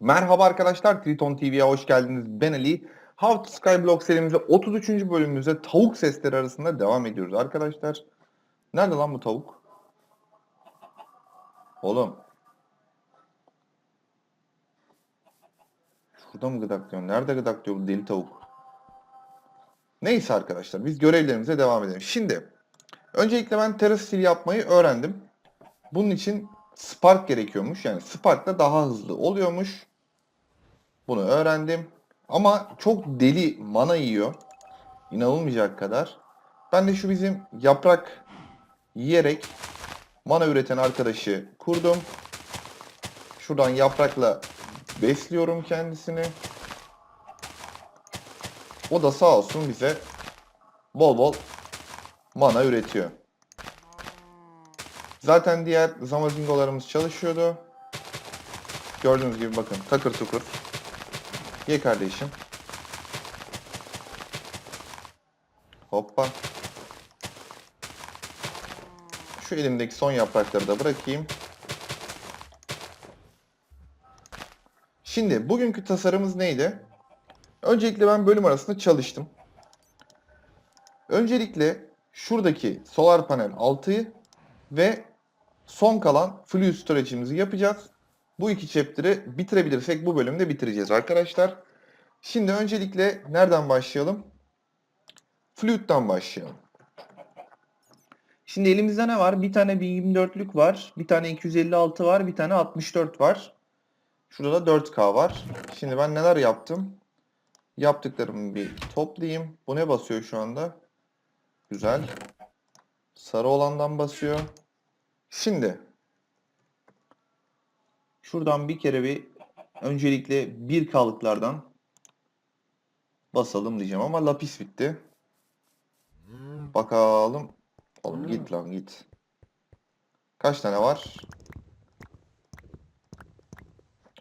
Merhaba arkadaşlar, Triton TV'ye hoş geldiniz. Ben Ali. How to Skyblock serimizde 33. bölümümüzde tavuk sesleri arasında devam ediyoruz arkadaşlar. Nerede lan bu tavuk? Oğlum. Şurada mı gıdaklıyor? Nerede gıdaklıyor bu deli tavuk? Neyse arkadaşlar biz görevlerimize devam edelim. Şimdi öncelikle ben terrace yapmayı öğrendim. Bunun için Spark gerekiyormuş. Yani Spark'la daha hızlı oluyormuş. Bunu öğrendim. Ama çok deli mana yiyor. İnanılmayacak kadar. Ben de şu bizim yaprak yiyerek mana üreten arkadaşı kurdum. Şuradan yaprakla besliyorum kendisini. O da sağ olsun bize bol bol mana üretiyor. Zaten diğer zamazingolarımız çalışıyordu. Gördüğünüz gibi bakın takır tukur. Ye kardeşim. Hoppa. Şu elimdeki son yaprakları da bırakayım. Şimdi bugünkü tasarımımız neydi? Öncelikle ben bölüm arasında çalıştım. Öncelikle şuradaki solar panel 6'yı ve son kalan Fluid Storage'imizi yapacağız. Bu iki chapter'ı bitirebilirsek bu bölümde bitireceğiz arkadaşlar. Şimdi öncelikle nereden başlayalım? Fluid'den başlayalım. Şimdi elimizde ne var? Bir tane 1024'lük var. Bir tane 256 var. Bir tane 64 var. Şurada da 4K var. Şimdi ben neler yaptım? Yaptıklarımı bir toplayayım. Bu ne basıyor şu anda? Güzel. Sarı olandan basıyor. Şimdi şuradan bir kere bir öncelikle bir kalıklardan basalım diyeceğim ama lapis bitti. Bakalım. Oğlum git lan git. Kaç tane var?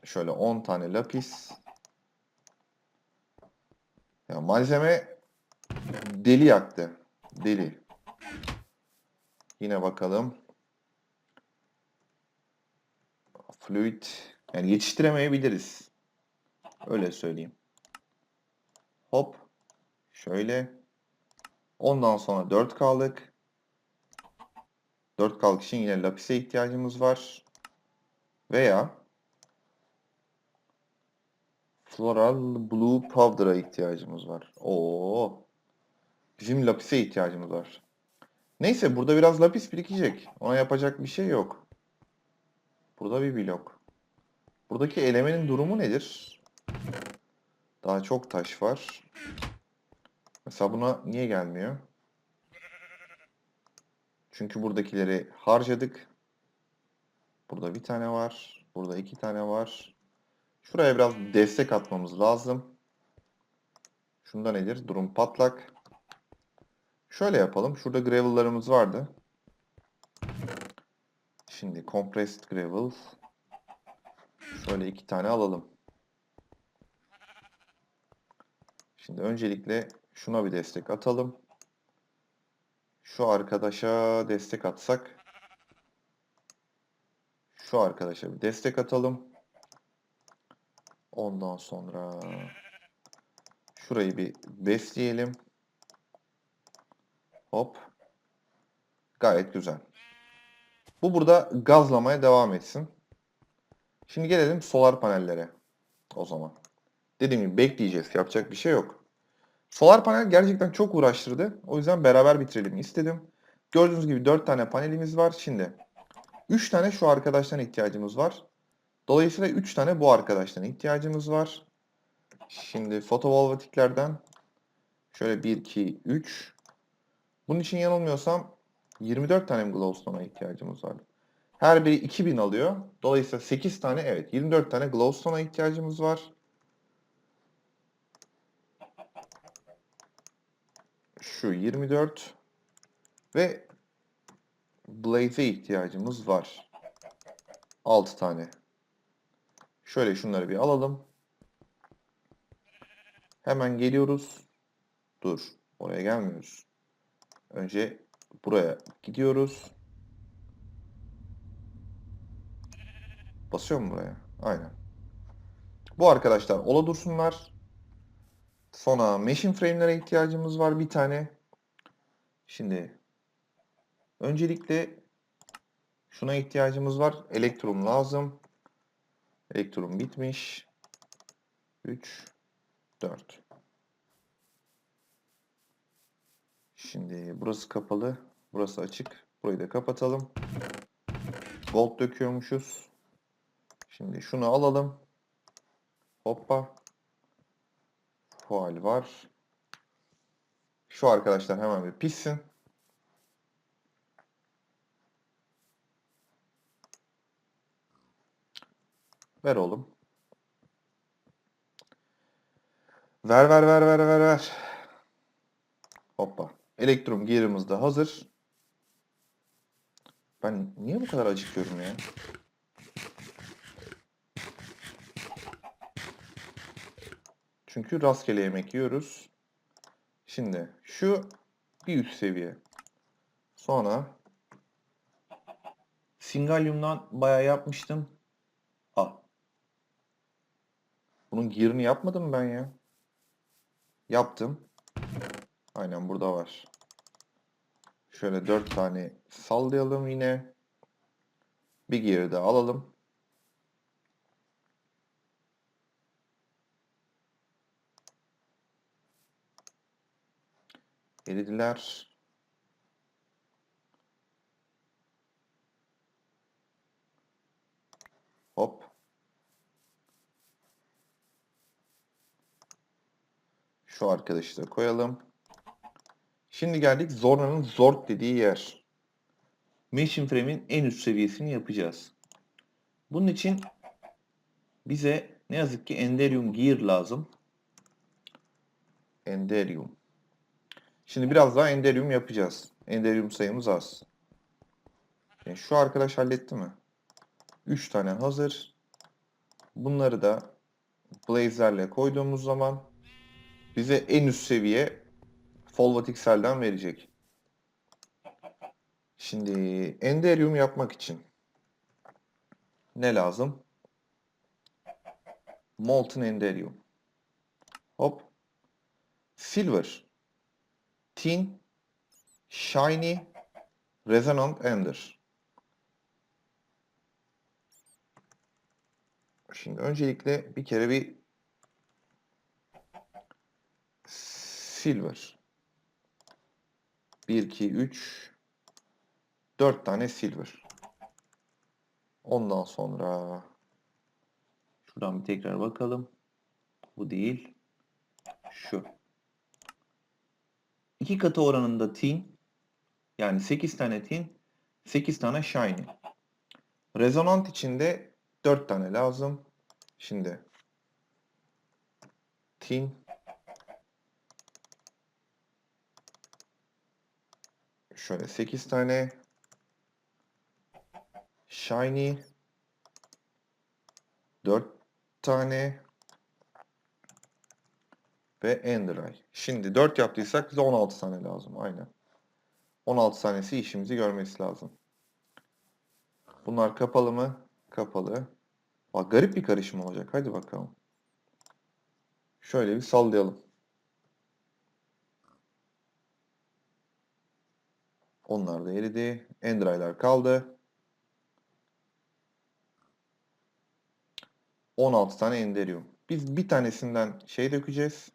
Şöyle 10 tane lapis. Ya malzeme deli yaktı. Deli. Yine bakalım. Fluid. Yani yetiştiremeyebiliriz. Öyle söyleyeyim. Hop. Şöyle. Ondan sonra 4 kaldık. 4 kaldık için yine lapise ihtiyacımız var. Veya Floral Blue Powder'a ihtiyacımız var. Oo. Bizim lapise ihtiyacımız var. Neyse burada biraz lapis birikecek. Ona yapacak bir şey yok. Burada bir blok. Buradaki elemenin durumu nedir? Daha çok taş var. Mesela buna niye gelmiyor? Çünkü buradakileri harcadık. Burada bir tane var. Burada iki tane var. Şuraya biraz destek atmamız lazım. Şunda nedir? Durum patlak. Şöyle yapalım. Şurada gravel'larımız vardı. Şimdi compressed gravel. Şöyle iki tane alalım. Şimdi öncelikle şuna bir destek atalım. Şu arkadaşa destek atsak. Şu arkadaşa bir destek atalım. Ondan sonra şurayı bir besleyelim. Hop. Gayet güzel. Bu burada gazlamaya devam etsin. Şimdi gelelim solar panellere. O zaman. Dediğim gibi bekleyeceğiz. Yapacak bir şey yok. Solar panel gerçekten çok uğraştırdı. O yüzden beraber bitirelim istedim. Gördüğünüz gibi 4 tane panelimiz var. Şimdi 3 tane şu arkadaştan ihtiyacımız var. Dolayısıyla 3 tane bu arkadaştan ihtiyacımız var. Şimdi fotovoltaiklerden şöyle 1, 2, 3. Bunun için yanılmıyorsam 24 tane glowstone'a ihtiyacımız var. Her biri 2000 alıyor. Dolayısıyla 8 tane evet 24 tane glowstone'a ihtiyacımız var. Şu 24 ve blaze'e ihtiyacımız var. 6 tane. Şöyle şunları bir alalım. Hemen geliyoruz. Dur. Oraya gelmiyoruz. Önce buraya gidiyoruz. Basıyor mu buraya? Aynen. Bu arkadaşlar ola dursunlar. Sonra machine frame'lere ihtiyacımız var bir tane. Şimdi öncelikle şuna ihtiyacımız var. Elektrum lazım. Elektrum bitmiş. 3 4 Şimdi burası kapalı. Burası açık. Burayı da kapatalım. Gold döküyormuşuz. Şimdi şunu alalım. Hoppa. Fual var. Şu arkadaşlar hemen bir pişsin. Ver oğlum. Ver ver ver ver ver ver. Hoppa. Elektrum gear'ımız da hazır. Ben niye bu kadar acıkıyorum ya? Çünkü rastgele yemek yiyoruz. Şimdi şu bir üst seviye. Sonra Singalyum'dan bayağı yapmıştım. Al. Bunun gear'ını yapmadım ben ya. Yaptım. Aynen burada var. Şöyle 4 tane sallayalım yine. Bir gear daha alalım. Eridiler. Hop. Şu arkadaşı da koyalım. Şimdi geldik Zorna'nın Zord dediği yer. Machine Frame'in en üst seviyesini yapacağız. Bunun için bize ne yazık ki Enderium Gear lazım. Enderium. Şimdi biraz daha Enderium yapacağız. Enderium sayımız az. Yani şu arkadaş halletti mi? 3 tane hazır. Bunları da Blazer'le koyduğumuz zaman bize en üst seviye Folvatixel'den verecek. Şimdi Enderium yapmak için ne lazım? Molten Enderium. Hop. Silver. Tin. Shiny. Resonant Ender. Şimdi öncelikle bir kere bir Silver. 1, 2, 3, 4 tane silver. Ondan sonra şuradan bir tekrar bakalım. Bu değil. Şu. İki katı oranında tin yani 8 tane tin 8 tane shiny. Rezonant içinde 4 tane lazım. Şimdi tin Şöyle 8 tane Shiny 4 tane ve Ender Eye. Şimdi 4 yaptıysak bize 16 tane lazım. Aynen. 16 tanesi işimizi görmesi lazım. Bunlar kapalı mı? Kapalı. Bak garip bir karışım olacak. Hadi bakalım. Şöyle bir sallayalım. Onlar da eridi. Endraylar kaldı. 16 tane Enderium. Biz bir tanesinden şey dökeceğiz.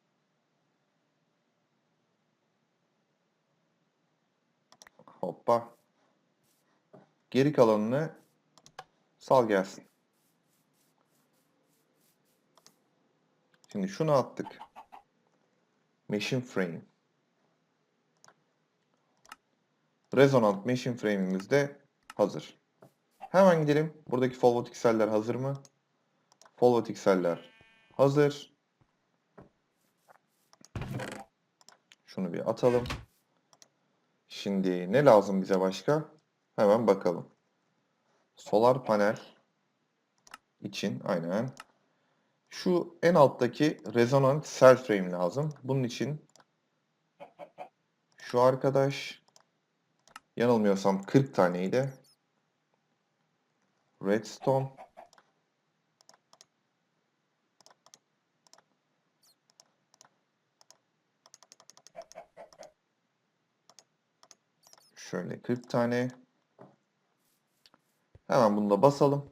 Hoppa. Geri kalanını sal gelsin. Şimdi şunu attık. Machine Frame. Resonant Machine Frame'imiz de hazır. Hemen gidelim. Buradaki Folvat X'ler hazır mı? Folvat X'ler hazır. Şunu bir atalım. Şimdi ne lazım bize başka? Hemen bakalım. Solar panel için aynen. Şu en alttaki Resonant Cell Frame lazım. Bunun için şu arkadaş Yanılmıyorsam 40 taneydi. Redstone. Şöyle 40 tane. Hemen bunu da basalım.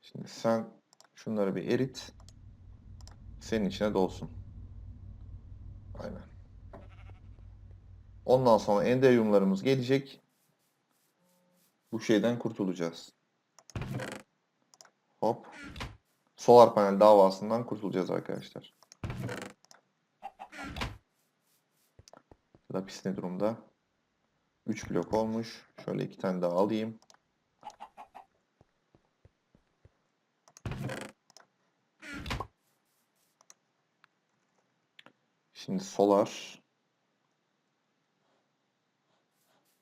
Şimdi sen şunları bir erit. Senin içine dolsun. Aynen. Ondan sonra enderyumlarımız gelecek. Bu şeyden kurtulacağız. Hop. Solar panel davasından kurtulacağız arkadaşlar. Lapis ne durumda? 3 blok olmuş. Şöyle iki tane daha alayım. Şimdi solar.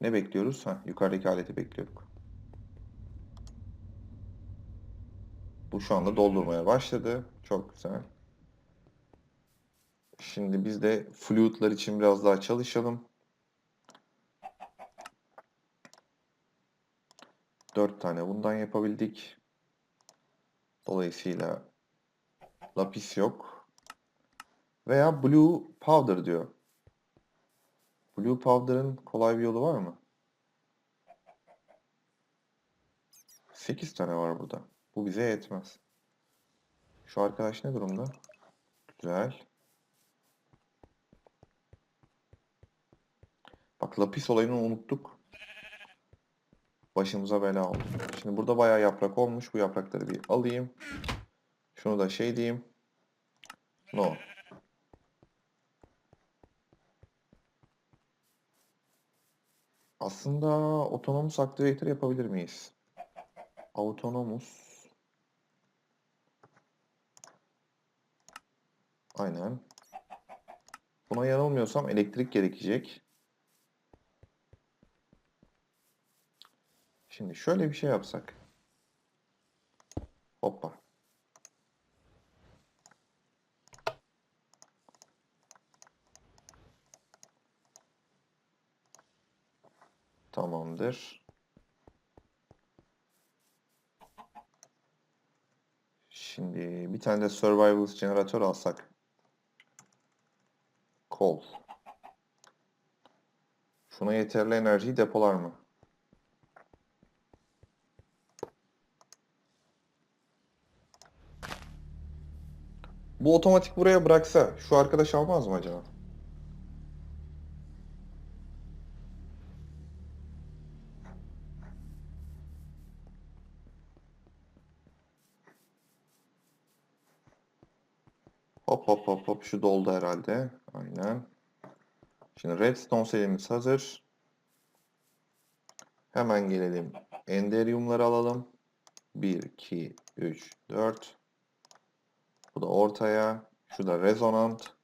Ne bekliyoruz? Ha, yukarıdaki aleti bekliyorduk. Bu şu anda doldurmaya başladı. Çok güzel. Şimdi biz de fluidler için biraz daha çalışalım. 4 tane bundan yapabildik. Dolayısıyla lapis yok. Veya blue powder diyor. Blue powder'ın kolay bir yolu var mı? 8 tane var burada. Bu bize yetmez. Şu arkadaş ne durumda? Güzel. Bak lapis olayını unuttuk. Başımıza bela oldu. Şimdi burada bayağı yaprak olmuş. Bu yaprakları bir alayım. Şunu da şey diyeyim. No. Aslında autonomous activator yapabilir miyiz? Autonomous. Aynen. Buna yanılmıyorsam elektrik gerekecek. Şimdi şöyle bir şey yapsak. Hoppa. Tamamdır. Şimdi bir tane de Survivalist jeneratör alsak. Kol. Şuna yeterli enerjiyi depolar mı? Bu otomatik buraya bıraksa şu arkadaş almaz mı acaba? Hop hop hop hop şu doldu herhalde. Aynen. Şimdi redstone serimiz hazır. Hemen gelelim. Enderyumları alalım. 1, 2, 3, 4. Bu da ortaya. Şu da rezonant.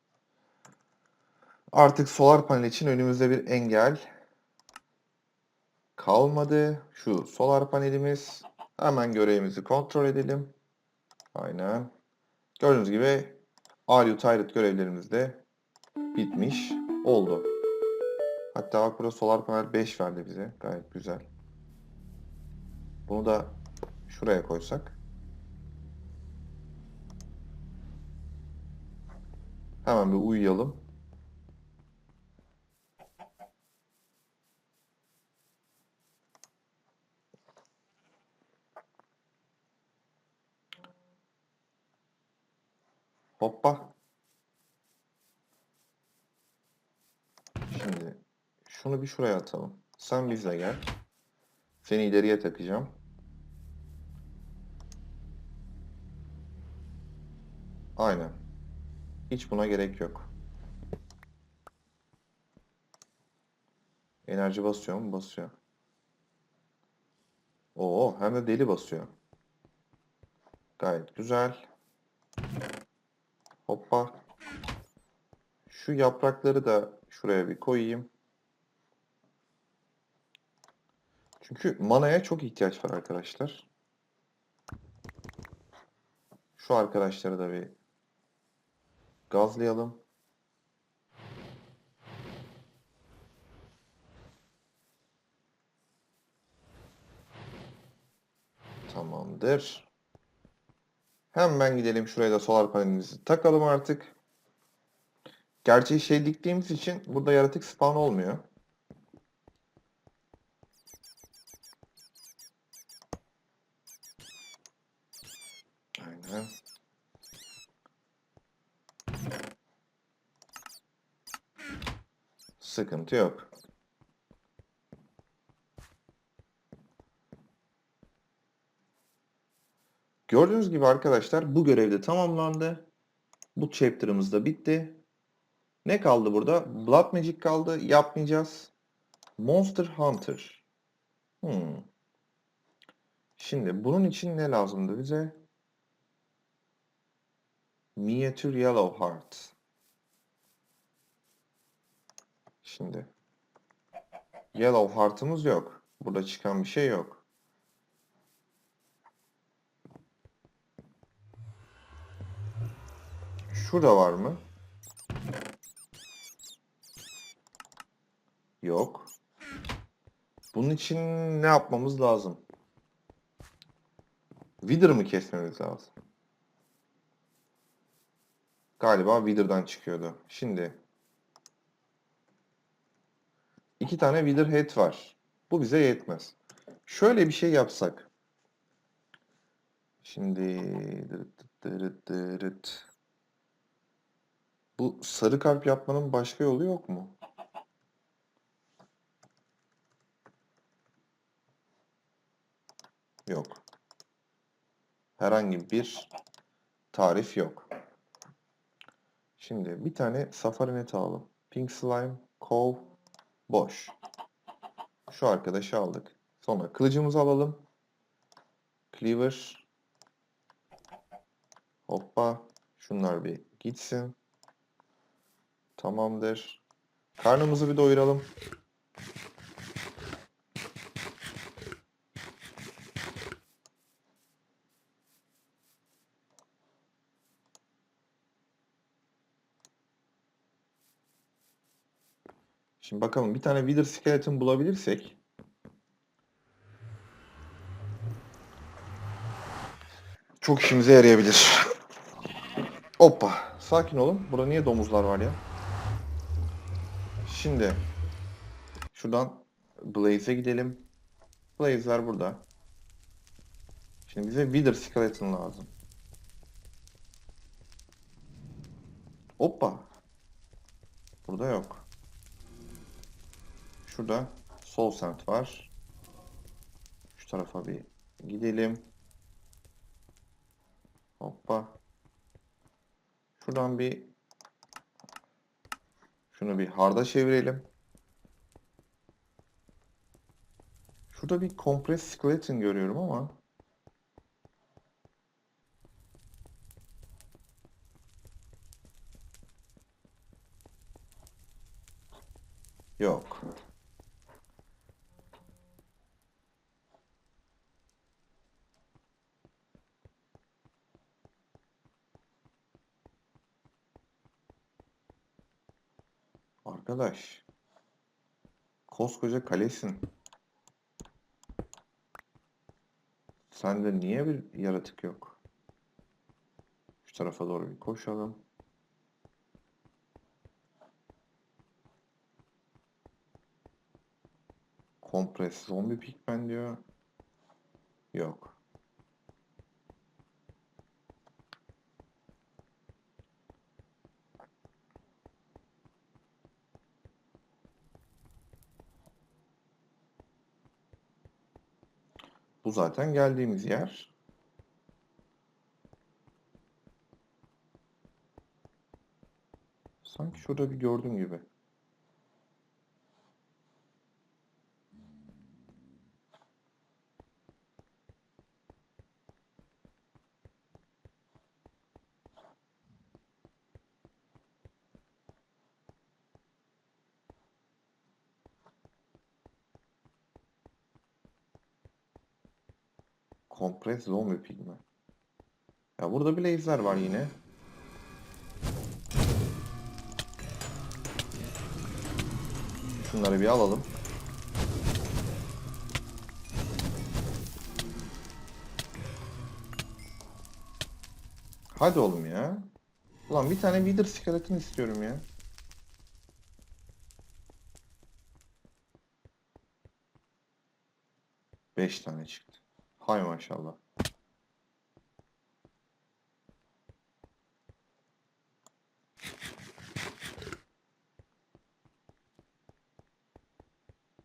Artık solar panel için önümüzde bir engel kalmadı. Şu solar panelimiz. Hemen görevimizi kontrol edelim. Aynen. Gördüğünüz gibi Alio Tyrant görevlerimiz de bitmiş oldu. Hatta bak burada solar panel 5 verdi bize. Gayet güzel. Bunu da şuraya koysak. Hemen bir uyuyalım. Hoppa. Şimdi şunu bir şuraya atalım. Sen bizle gel. Seni ileriye takacağım. Aynen. Hiç buna gerek yok. Enerji basıyor mu? Basıyor. Oo, hem de deli basıyor. Gayet güzel. Hoppa. Şu yaprakları da şuraya bir koyayım. Çünkü manaya çok ihtiyaç var arkadaşlar. Şu arkadaşları da bir gazlayalım. Tamamdır. Hemen gidelim şuraya da solar panelimizi takalım artık. Gerçi şey diktiğimiz için burada yaratık spawn olmuyor. Aynen. Sıkıntı yok. Gördüğünüz gibi arkadaşlar bu görev de tamamlandı. Bu chapter'ımız da bitti. Ne kaldı burada? Blood Magic kaldı. Yapmayacağız. Monster Hunter. Hmm. Şimdi bunun için ne lazımdı bize? Miniature Yellow Heart. Şimdi. Yellow Heart'ımız yok. Burada çıkan bir şey yok. Şurada var mı? Yok. Bunun için ne yapmamız lazım? Wither mı kesmemiz lazım? Galiba Wither'dan çıkıyordu. Şimdi iki tane Wither head var. Bu bize yetmez. Şöyle bir şey yapsak. Şimdi. Bu sarı kalp yapmanın başka yolu yok mu? Yok. Herhangi bir tarif yok. Şimdi bir tane safari net alalım. Pink slime, cove, boş. Şu arkadaşı aldık. Sonra kılıcımızı alalım. Cleaver. Hoppa. Şunlar bir gitsin. Tamamdır. Karnımızı bir doyuralım. Şimdi bakalım bir tane Wither Skeleton bulabilirsek çok işimize yarayabilir. Hoppa. Sakin olun. Burada niye domuzlar var ya? Şimdi şuradan Blaze'e gidelim. Blaze'ler burada. Şimdi bize Wither Skeleton lazım. Hoppa. Burada yok. Şurada Soul Sand var. Şu tarafa bir gidelim. Hoppa. Şuradan bir şunu bir harda çevirelim. Şurada bir Compressed Skeleton görüyorum ama yok. Arkadaş. Koskoca kalesin. Sende niye bir yaratık yok? Şu tarafa doğru bir koşalım. Kompres zombi pigmen diyor. Yok. Bu zaten geldiğimiz yer. Sanki şurada bir gördüm gibi. Kompres zombi pigmen. Ya burada blaze'ler var yine. Şunları bir alalım. Hadi oğlum ya. Ulan bir tane Wither Skeleton istiyorum ya. Beş tane çıktı. Hay maşallah.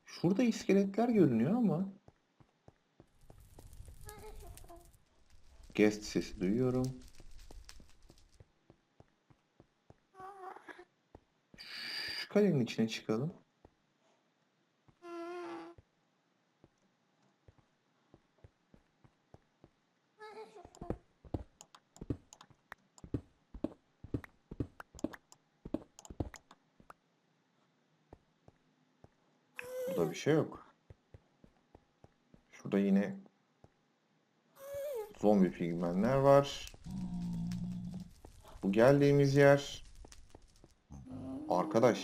Şurada iskeletler görünüyor ama. Guest sesi duyuyorum. Şu kalenin içine çıkalım. Şey yok. Şurada yine zombi pigmenler var. Bu geldiğimiz yer arkadaş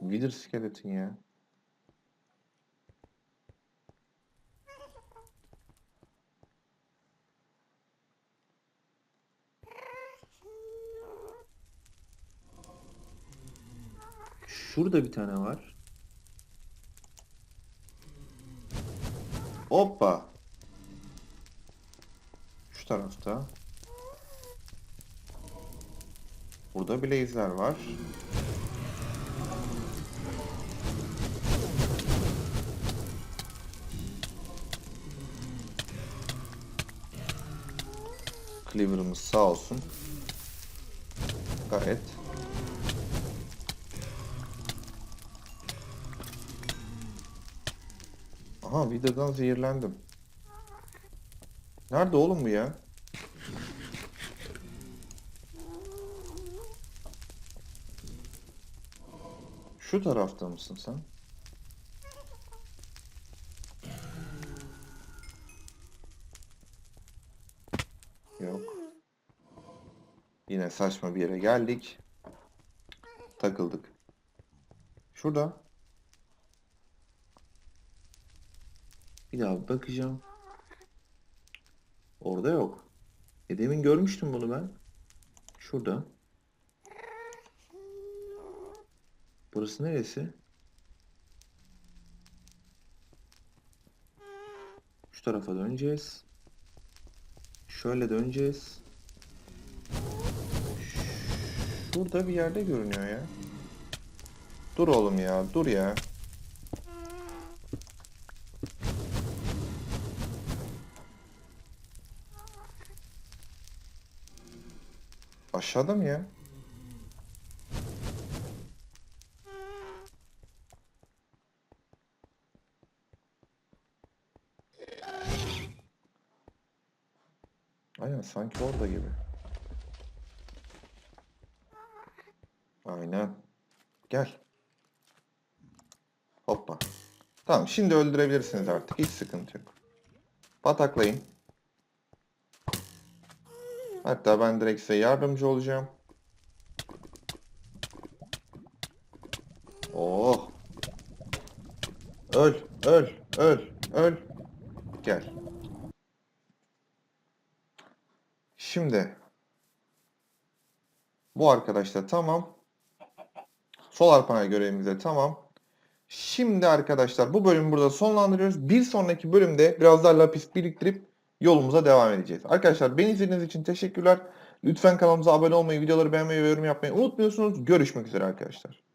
Wither Skeleton ya. Şurada bir tane var. Hoppa. Şu tarafta. Burada blaze'ler var. Cleaver'ımız sağ olsun. Gayet. Aha Wither'dan zehirlendim. Nerede oğlum bu ya? Şu tarafta mısın sen? Yok. Yine saçma bir yere geldik. Takıldık. Şurada. Bir daha bakacağım. Orada yok. E demin görmüştüm bunu ben. Şurada. Burası neresi? Şu tarafa döneceğiz. Şöyle döneceğiz. Şurada bir yerde görünüyor ya. Dur oğlum ya, dur ya. Aşağıda ya? Aynen sanki orada gibi. Aynen. Gel. Hoppa. Tamam şimdi öldürebilirsiniz artık. Hiç sıkıntı yok. Pataklayın. Hatta ben direkt size yardımcı olacağım. Oh. Öl, öl, öl, öl. Gel. Şimdi bu arkadaş da tamam. Solar panel görevimiz tamam. Şimdi arkadaşlar bu bölümü burada sonlandırıyoruz. Bir sonraki bölümde biraz daha lapis biriktirip yolumuza devam edeceğiz. Arkadaşlar beni izlediğiniz için teşekkürler. Lütfen kanalımıza abone olmayı, videoları beğenmeyi ve yorum yapmayı unutmuyorsunuz. Görüşmek üzere arkadaşlar.